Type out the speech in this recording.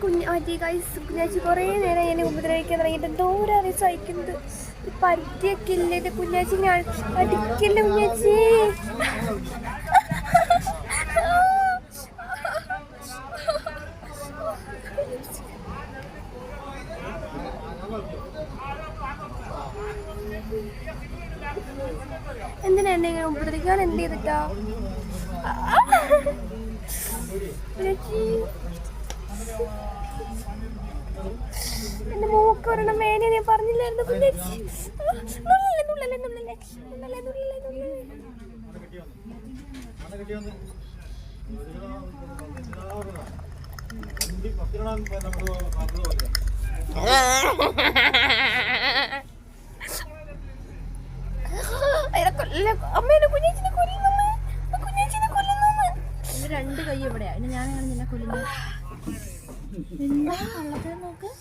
കുഞ്ഞ് മറ്റേ കൈസ് കുഞ്ഞാച്ചി കുറേ നേരം എന്നെ ഉപദ്രവിക്കാൻ തുടങ്ങിയിട്ട് എന്തോരാണ് സഹിക്കുന്നത് ഈ പറ്റിയൊക്കെ ഇല്ലേ ഇത് കുഞ്ഞാച്ചി ഞാൻ അടിക്കില്ല കുഞ്ഞാച്ചി എന്തിനാ എന്നെ ഇങ്ങനെ ഉപദ്രവിക്കാൻ എന്ത് കുഞ്ഞാച്ചി എന്റെ മൂക്ക് ഒരെണ്ണം വേണേ ഞാൻ പറഞ്ഞില്ലായിരുന്നു അമ്മേനെ കുഞ്ഞാച്ചിനെ കൊല്ലുന്നു. കുഞ്ഞാച്ചിനെ കൊല്ലുന്നു. രണ്ട് കൈ എവിടെയാ? ഞാൻ നിന്നെ കൊല്ലുന്നു എന്താ കള്ളത്തിനൊന്നും